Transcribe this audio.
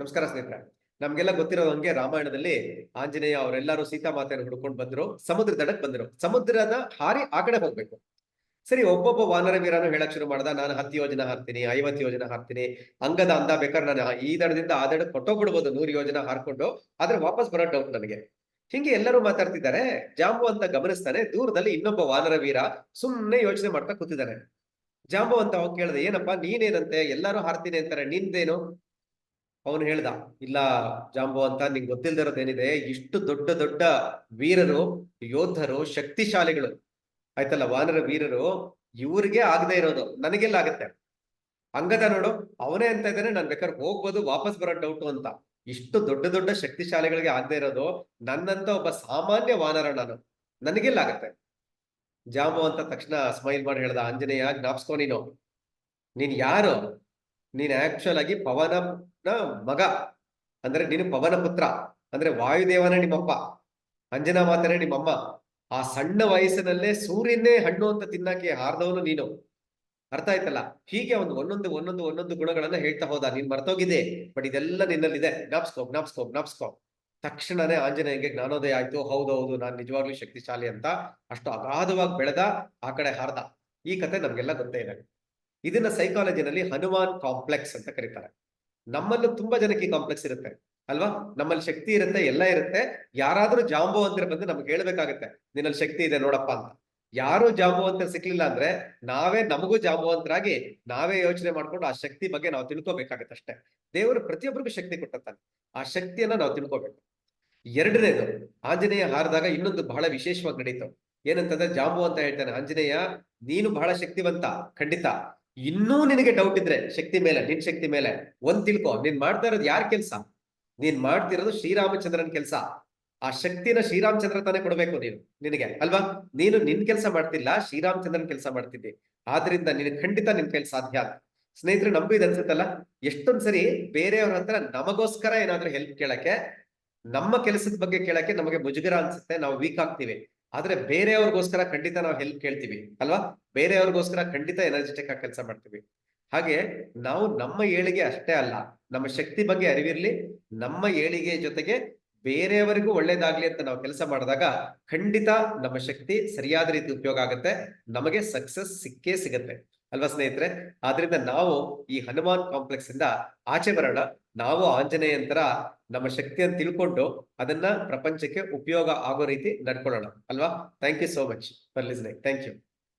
ನಮಸ್ಕಾರ ಸ್ನೇಹಿತರೆ. ನಮ್ಗೆಲ್ಲ ಗೊತ್ತಿರೋ ಹಂಗೆ ರಾಮಾಯಣದಲ್ಲಿ ಆಂಜನೇಯ ಅವರೆಲ್ಲರೂ ಸೀತಾಮಾತೆಯನ್ನು ಹುಡ್ಕೊಂಡು ಬಂದ್ರು, ಸಮುದ್ರ ದಡಕ್ ಬಂದ್ರು. ಸಮುದ್ರದ ಹಾರಿ ಆ ಕಡೆ ಹೋಗ್ಬೇಕು. ಸರಿ, ಒಬ್ಬೊಬ್ಬ ವಾನರ ವೀರನು ಹೇಳಕ್ ಶುರು ಮಾಡ್ದ, ನಾನು ಹತ್ತು ಯೋಜನೆ ಹಾರ್ತೀನಿ ಐವತ್ತು ಯೋಜನೆ ಹಾರ್ತೀನಿ ಅಂಗದ ಅಂದ ಬೇಕಾದ್ರೆ ನಾನು ಈ ದಡದಿಂದ ಆ ದಡಕ್ಕೆ ಕೊಟ್ಟೋಗ್ಬಿಡ್ಬೋದು, ನೂರು ಯೋಜನೆ ಹಾರ್ಕೊಂಡು, ಆದ್ರೆ ವಾಪಸ್ ಬರೋ ಡೌಟ್ ನನಗೆ. ಹಿಂಗೆ ಎಲ್ಲರೂ ಮಾತಾಡ್ತಿದ್ದಾರೆ, ಜಾಂಬು ಅಂತ ಗಮನಿಸ್ತಾನೆ ದೂರದಲ್ಲಿ ಇನ್ನೊಬ್ಬ ವಾನರ ವೀರ ಸುಮ್ನೆ ಯೋಚನೆ ಮಾಡ್ತಾ ಕೂತಿದ್ದಾನೆ. ಜಾಂಬು ಅಂತ ಅವ್ ಕೇಳಿದೆ, ಏನಪ್ಪಾ, ನೀನೇನಂತೆ? ಎಲ್ಲರೂ ಹಾರ್ತೀನಿ ಅಂತಾರೆ, ನಿಂದೇನು? ಅವನು ಹೇಳ್ದ, ಇಲ್ಲ ಜಾಂಬು ಅಂತ ನಿಂಗೆ ಗೊತ್ತಿಲ್ದಿರೋದೇನಿದೆ, ಇಷ್ಟು ದೊಡ್ಡ ದೊಡ್ಡ ವೀರರು ಯೋಧರು ಶಕ್ತಿಶಾಲಿಗಳು, ಆಯ್ತಲ್ಲ, ವಾನರ ವೀರರು, ಇವ್ರಿಗೆ ಆಗದೆ ಇರೋದು, ನನಗೆಲ್ಲ ಆಗತ್ತೆ. ಅಂಗದ ನೋಡು, ಅವನೇ ಅಂತ ಇದ್ದಾನೆ, ನಾನು ಬೇಕಾದ್ರೆ ಹೋಗ್ಬೋದು, ವಾಪಸ್ ಬರೋ ಡೌಟು ಅಂತ. ಇಷ್ಟು ದೊಡ್ಡ ದೊಡ್ಡ ಶಕ್ತಿಶಾಲಿಗಳಿಗೆ ಆಗದೆ ಇರೋದು, ನನ್ನಂತ ಒಬ್ಬ ಸಾಮಾನ್ಯ ವಾನರ ನಾನು. ನನಗೆಲ್ಲ ಆಗತ್ತೆ. ಜಾಂಬು ಅಂತ ತಕ್ಷಣ ಸ್ಮೈಲ್ ಮಾಡಿ ಹೇಳ್ದ, ಆಂಜನೇಯ, ಜ್ಞಾಪಿಸ್ಕೊ ನೀನು. ನೀನ್ ಯಾರು? ನೀನ್ ಆಕ್ಚುಲ್ ಆಗಿ ಪವನನ ಮಗ. ಅಂದ್ರೆ ನೀನು ಪವನ ಪುತ್ರ. ಅಂದ್ರೆ ವಾಯುದೇವನೇ ನಿಮ್ಮಪ್ಪ. ಅಂಜನಾ ಮಾತನೇ ನಿಮ್ಮಮ್ಮ. ಆ ಸಣ್ಣ ವಯಸ್ಸಿನಲ್ಲೇ ಸೂರ್ಯನೇ ಹಣ್ಣು ಅಂತ ತಿನ್ನಕ್ಕೆ ಹಾರ್ದವನು ನೀನು. ಅರ್ಥ ಆಯ್ತಲ್ಲ? ಹೀಗೆ ಒಂದು ಒಂದೊಂದು ಒಂದೊಂದು ಒಂದೊಂದು ಗುಣಗಳನ್ನ ಹೇಳ್ತಾ ಹೋದ. ನೀನ್ ಮರ್ತೋಗಿದೆ ಬಟ್ ಇದೆಲ್ಲ ನಿನ್ನಲ್ಲಿದೆ. ಜ್ಞಾಪಿಸ್ಕೋ ಜ್ಞಾಪಿಸ್ಕೋ ಜ್ಞಾಪಿಸ್ಕೋ ತಕ್ಷಣನೇ ಆಂಜನೇಯಂಗೆ ಜ್ಞಾನೋದಯ ಆಯ್ತು. ಹೌದೌದು, ನಾನು ನಿಜವಾಗ್ಲೂ ಶಕ್ತಿಶಾಲಿ ಅಂತ ಅಷ್ಟು ಅಗಾಧವಾಗಿ ಬೆಳೆದ ಆ ಕಡೆ ಹಾರ್ದ. ಈ ಕತೆ ನಮ್ಗೆಲ್ಲ ಗೊತ್ತೇ ಇದೆ. ಇದನ್ನ ಸೈಕಾಲಜಿನಲ್ಲಿ ಹನುಮಾನ್ ಕಾಂಪ್ಲೆಕ್ಸ್ ಅಂತ ಕರೀತಾರೆ. ನಮ್ಮಲ್ಲೂ ತುಂಬಾ ಜನಕ್ಕೆ ಕಾಂಪ್ಲೆಕ್ಸ್ ಇರುತ್ತೆ. ಅಲ್ವಾ? ನಮ್ಮಲ್ಲಿ ಶಕ್ತಿ ಇರುತ್ತೆ, ಎಲ್ಲ ಇರುತ್ತೆ. ಯಾರಾದ್ರೂ ಜಾಂಬೋ ಅಂತ ಬಂದು ನಮ್ಗೆ ಹೇಳ್ಬೇಕಾಗತ್ತೆ, ನಿನ್ನಲ್ಲಿ ಶಕ್ತಿ ಇದೆ ನೋಡಪ್ಪ ಅಂತ. ಯಾರು ಜಾಂಬುವಂತ ಸಿಕ್ಲಿಲ್ಲ ಅಂದ್ರೆ ನಾವೇ ನಮಗೂ ಜಾಂಬುವಂತರಾಗಿ ನಾವೇ ಯೋಚನೆ ಮಾಡ್ಕೊಂಡು ಆ ಶಕ್ತಿ ಬಗ್ಗೆ ನಾವು ತಿಳ್ಕೊಬೇಕಾಗತ್ತೆ ಅಷ್ಟೇ. ದೇವರು ಪ್ರತಿಯೊಬ್ಬರಿಗೂ ಶಕ್ತಿ ಕೊಟ್ಟಿರ್ತಾನೆ ಆ ಶಕ್ತಿಯನ್ನ ನಾವು ತಿಳ್ಕೊಬೇಕು. ಎರಡನೇದು, ಆಂಜನೇಯ ಹಾರಿದಾಗ ಇನ್ನೊಂದು ಬಹಳ ವಿಶೇಷವಾಗಿ ನಡೀತು. ಏನಂತಂದ್ರೆ ಜಾಂಬು ಅಂತ ಹೇಳ್ತಾನೆ, ಆಂಜನೇಯ, ನೀನು ಬಹಳ ಶಕ್ತಿವಂತ, ಖಂಡಿತ. ಇನ್ನೂ ನಿನಗೆ ಡೌಟ್ ಇದ್ರೆ, ಶಕ್ತಿ ಮೇಲೆ, ನಿನ್ ಶಕ್ತಿ ಮೇಲೆ, ಒಂದ್ ತಿಳ್ಕೊ, ನೀನ್ ಮಾಡ್ತಾ ಇರೋದು ಯಾರ ಕೆಲ್ಸ? ನೀನ್ ಮಾಡ್ತಿರೋದು ಶ್ರೀರಾಮಚಂದ್ರನ್ ಕೆಲ್ಸ. ಆ ಶಕ್ತಿನ ಶ್ರೀರಾಮಚಂದ್ರ ತಾನೇ ಕೊಡ್ಬೇಕು ನೀನು, ನಿನಗೆ, ಅಲ್ವಾ? ನೀನು ನಿನ್ ಕೆಲಸ ಮಾಡ್ತಿಲ್ಲ, ಶ್ರೀರಾಮಚಂದ್ರನ್ ಕೆಲಸ ಮಾಡ್ತಿದ್ದಿ. ಆದ್ರಿಂದ ನಿನ್ ಖಂಡಿತ ನಿನ್ ಕೆಲ್ಸ ಸಾಧ್ಯ ಸ್ನೇಹಿತರು ನಂಬಿ ಇದು ಅನ್ಸುತ್ತಲ್ಲ ಎಷ್ಟೊಂದ್ಸರಿ ಬೇರೆಯವ್ರ ಹತ್ರ ನಮಗೋಸ್ಕರ ಏನಾದ್ರೂ ಹೆಲ್ಪ್ ಕೇಳಕ್ಕೆ, ನಮ್ಮ ಕೆಲಸದ ಬಗ್ಗೆ ಕೇಳಕ್ಕೆ ನಮಗೆ ಮುಜುಗರ ಅನ್ಸುತ್ತೆ, ನಾವು ವೀಕ್ ಆಗ್ತೀವಿ. ಆದ್ರೆ ಬೇರೆಯವ್ರಿಗೋಸ್ಕರ ಖಂಡಿತ ನಾವು ಹೆಲ್ಪ್ ಕೇಳ್ತೀವಿ, ಅಲ್ವಾ? ಬೇರೆಯವ್ರಿಗೋಸ್ಕರ ಖಂಡಿತ ಎನರ್ಜೆಟಿಕ್ ಆಗಿ ಕೆಲಸ ಮಾಡ್ತೀವಿ. ಹಾಗೆ ನಾವು ನಮ್ಮ ಏಳಿಗೆ ಅಷ್ಟೇ ಅಲ್ಲ, ನಮ್ಮ ಶಕ್ತಿ ಬಗ್ಗೆ ಅರಿವಿರ್ಲಿ, ನಮ್ಮ ಏಳಿಗೆ ಜೊತೆಗೆ ಬೇರೆಯವರಿಗೂ ಒಳ್ಳೇದಾಗ್ಲಿ ಅಂತ ನಾವು ಕೆಲಸ ಮಾಡಿದಾಗ ಖಂಡಿತ ನಮ್ಮ ಶಕ್ತಿ ಸರಿಯಾದ ರೀತಿ ಉಪಯೋಗ ಆಗುತ್ತೆ, ನಮಗೆ ಸಕ್ಸಸ್ ಸಿಕ್ಕೇ ಸಿಗತ್ತೆ. ಅಲ್ವಾ ಸ್ನೇಹಿತರೆ? ಆದ್ರಿಂದ ನಾವು ಈ ಹನುಮಾನ್ ಕಾಂಪ್ಲೆಕ್ಸ್ ಇಂದ ಆಚೆ ಬರೋಣ. ನಾವು ಆಂಜನೇಯಂತರ ನಮ್ಮ ಶಕ್ತಿಯನ್ನು ತಿಳ್ಕೊಂಡು ಅದನ್ನ ಪ್ರಪಂಚಕ್ಕೆ ಉಪಯೋಗ ಆಗೋ ರೀತಿ ನಡ್ಕೊಳ್ಳೋಣ. ಅಲ್ವಾ? Thank you so much. For thank you.